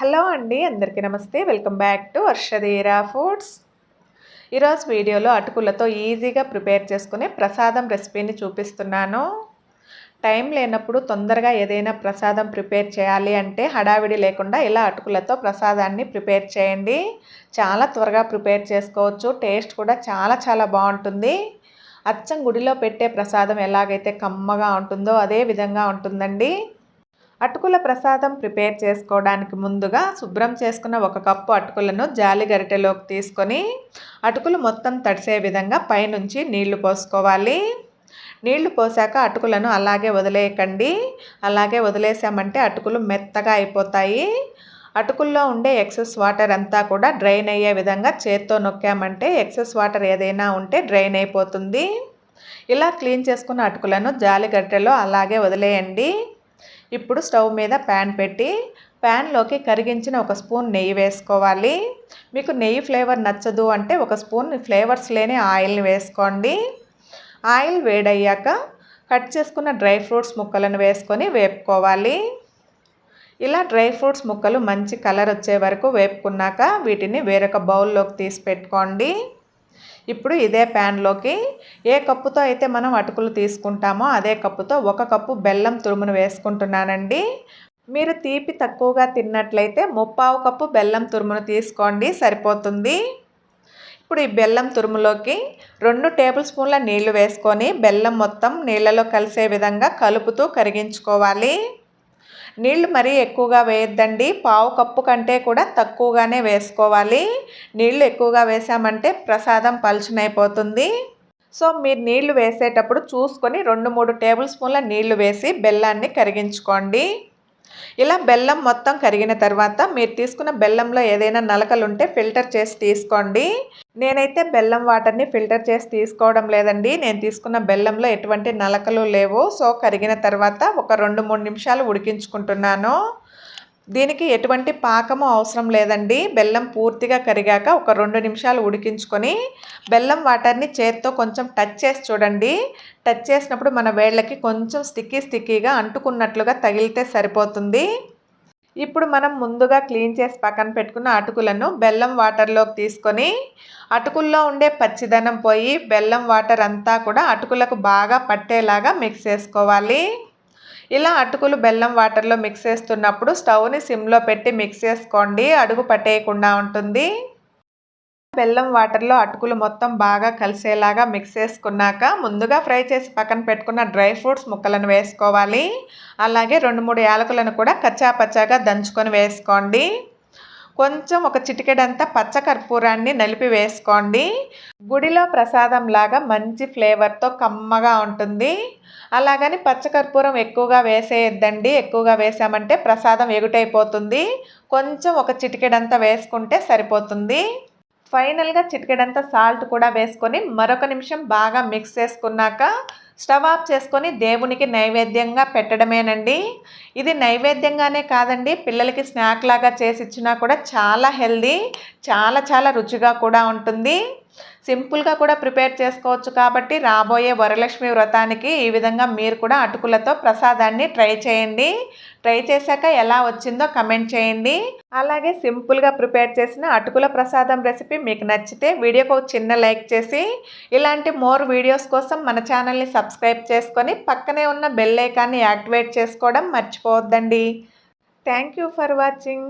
Hello అండి అందరికీ నమస్తే. Welcome back to Varshadheera foods. ఈరోజు వీడియోలో అటుకులతో ఈజీగా ప్రిపేర్ చేసుకునే ప్రసాదం రెసిపీని చూపిస్తున్నాను. టైం లేనప్పుడు తొందరగా ఏదైనా ప్రసాదం ప్రిపేర్ చేయాలి అంటే హడావిడి లేకుండా ఇలా అటుకులతో ప్రసాదాన్ని ప్రిపేర్ చేయండి. చాలా త్వరగా ప్రిపేర్ చేసుకోవచ్చు. టేస్ట్ కూడా చాలా చాలా బాగుంటుంది. అచ్చం గుడిలో పెట్టే ప్రసాదం ఎలాగైతే కమ్మగా ఉంటుందో అదే విధంగా ఉంటుందండి. అటుకుల ప్రసాదం ప్రిపేర్ చేసుకోవడానికి ముందుగా శుభ్రం చేసుకున్న ఒక కప్పు అటుకులను జాలి గరిటెలోకి తీసుకొని అటుకులు మొత్తం తడిసే విధంగా పైనుంచి నీళ్ళు పోసుకోవాలి. నీళ్ళు పోసాక అటుకులను అలాగే వదిలేయకండి. అలాగే వదిలేసామంటే అటుకులు మెత్తగా అయిపోతాయి. అటుకుల్లో ఉండే ఎక్సెస్ వాటర్ అంతా కూడా డ్రైన్ అయ్యే విధంగా చేత్తో నొక్కామంటే ఎక్సెస్ వాటర్ ఏదైనా ఉంటే డ్రైన్ అయిపోతుంది. ఇలా క్లీన్ చేసుకున్న అటుకులను జాలి గరిటెలో అలాగే వదిలేయండి. ఇప్పుడు స్టవ్ మీద ప్యాన్ పెట్టి ప్యాన్లోకి కరిగించిన ఒక స్పూన్ నెయ్యి వేసుకోవాలి. మీకు నెయ్యి ఫ్లేవర్ నచ్చదు అంటే ఒక స్పూన్ ఫ్లేవర్స్ లేని ఆయిల్ని వేసుకోండి. ఆయిల్ వేడయ్యాక కట్ చేసుకున్న డ్రై ఫ్రూట్స్ ముక్కలను వేసుకొని వేపుకోవాలి. ఇలా డ్రై ఫ్రూట్స్ ముక్కలు మంచి కలర్ వచ్చే వరకు వేపుకున్నాక వీటిని వేరొక బౌల్లోకి తీసి పెట్టుకోండి. ఇప్పుడు ఇదే ప్యాన్లోకి ఏ కప్పుతో అయితే మనం అటుకులు తీసుకుంటామో అదే కప్పుతో ఒక కప్పు బెల్లం తురుమును వేసుకుంటున్నానండి. మీరు తీపి తక్కువగా తిన్నట్లయితే ముప్పావు కప్పు బెల్లం తురుమును తీసుకోండి సరిపోతుంది. ఇప్పుడు ఈ బెల్లం తురుములోకి రెండు టేబుల్ స్పూన్ల నీళ్ళు వేసుకొని బెల్లం మొత్తం నీళ్ళలో కలిసే విధంగా కలుపుతూ కరిగించుకోవాలి. నీళ్ళు మరీ ఎక్కువగా వేయద్దండి. పావు కప్పు కంటే కూడా తక్కువగానే వేసుకోవాలి. నీళ్ళు ఎక్కువగా వేసామంటే ప్రసాదం పలుచనైపోతుంది. సో మీరు నీళ్ళు వేసేటప్పుడు చూసుకొని రెండు మూడు టేబుల్ స్పూన్ల నీళ్ళు వేసి బెల్లాన్ని కరిగించుకోండి. ఇలా బెల్లం మొత్తం కరిగిన తర్వాత మీరు తీసుకున్న బెల్లంలో ఏదైనా నలకలు ఉంటే ఫిల్టర్ చేసి తీసుకోండి. నేనైతే బెల్లం వాటర్ని ఫిల్టర్ చేసి తీసుకోవడం లేదండి. నేను తీసుకున్న బెల్లంలో ఎటువంటి నలకలు లేవు. సో కరిగిన తర్వాత ఒక రెండు మూడు నిమిషాలు ఉడికించుకుంటున్నాను. దీనికి ఎటువంటి పాకము అవసరం లేదండి. బెల్లం పూర్తిగా కరిగాక ఒక రెండు నిమిషాలు ఉడికించుకొని బెల్లం వాటర్ని చేత్తో కొంచెం టచ్ చేసి చూడండి. టచ్ చేసినప్పుడు మన వేళ్ళకి కొంచెం స్టిక్కీ స్టిక్కీగా అంటుకున్నట్లుగా తగిలితే సరిపోతుంది. ఇప్పుడు మనం ముందుగా క్లీన్ చేసి పక్కన పెట్టుకున్న అటుకులను బెల్లం వాటర్లోకి తీసుకొని అటుకుల్లో ఉండే పచ్చిదనం పోయి బెల్లం వాటర్ అంతా కూడా అటుకులకు బాగా పట్టేలాగా మిక్స్ చేసుకోవాలి. ఇలా అటుకులు బెల్లం వాటర్లో మిక్స్ చేస్తున్నప్పుడు స్టవ్ని సిమ్లో పెట్టి మిక్స్ చేసుకోండి. అడుగు పట్టేయకుండా ఉంటుంది. బెల్లం వాటర్లో అటుకులు మొత్తం బాగా కలిసేలాగా మిక్స్ చేసుకున్నాక ముందుగా ఫ్రై చేసి పక్కన పెట్టుకున్న డ్రై ఫ్రూట్స్ ముక్కలను వేసుకోవాలి. అలాగే రెండు మూడు యాలకులను కూడా కచ్చా పచ్చాగా దంచుకొని వేసుకోండి. కొంచెం ఒక చిటికెడంతా పచ్చకర్పూరాన్ని నలిపి వేసుకోండి. గుడిలో ప్రసాదం లాగా మంచి ఫ్లేవర్తో కమ్మగా ఉంటుంది. అలాగని పచ్చకర్పూరం ఎక్కువగా వేసేయద్దండి. ఎక్కువగా వేసామంటే ప్రసాదం ఎగుటైపోతుంది. కొంచెం ఒక చిటికెడంతా వేసుకుంటే సరిపోతుంది. ఫైనల్గా చిటికెడంతా సాల్ట్ కూడా వేసుకొని మరొక నిమిషం బాగా మిక్స్ చేసుకున్నాక స్టవ్ ఆఫ్ చేసుకొని దేవునికి నైవేద్యంగా పెట్టడమేనండి. ఇది నైవేద్యంగానే కాదండి పిల్లలకి స్నాక్ లాగా చేసి ఇచ్చినా కూడా చాలా హెల్దీ చాలా చాలా రుచిగా కూడా ఉంటుంది. సింపుల్గా కూడా ప్రిపేర్ చేసుకోవచ్చు కాబట్టి రాబోయే వరలక్ష్మి వ్రతానికి ఈ విధంగా మీరు కూడా అటుకులతో ప్రసాదాన్ని ట్రై చేయండి. ట్రై చేశాక ఎలా వచ్చిందో కమెంట్ చేయండి. అలాగే సింపుల్గా ప్రిపేర్ చేసిన అటుకుల ప్రసాదం రెసిపీ మీకు నచ్చితే వీడియోకి ఒక చిన్న లైక్ చేసి ఇలాంటి మోర్ వీడియోస్ కోసం మన ఛానల్ని సబ్స్క్రైబ్ చేసుకొని పక్కనే ఉన్న బెల్ ఐకాన్ని యాక్టివేట్ చేసుకోవడం మర్చిపోవద్దండి. Thank you for watching.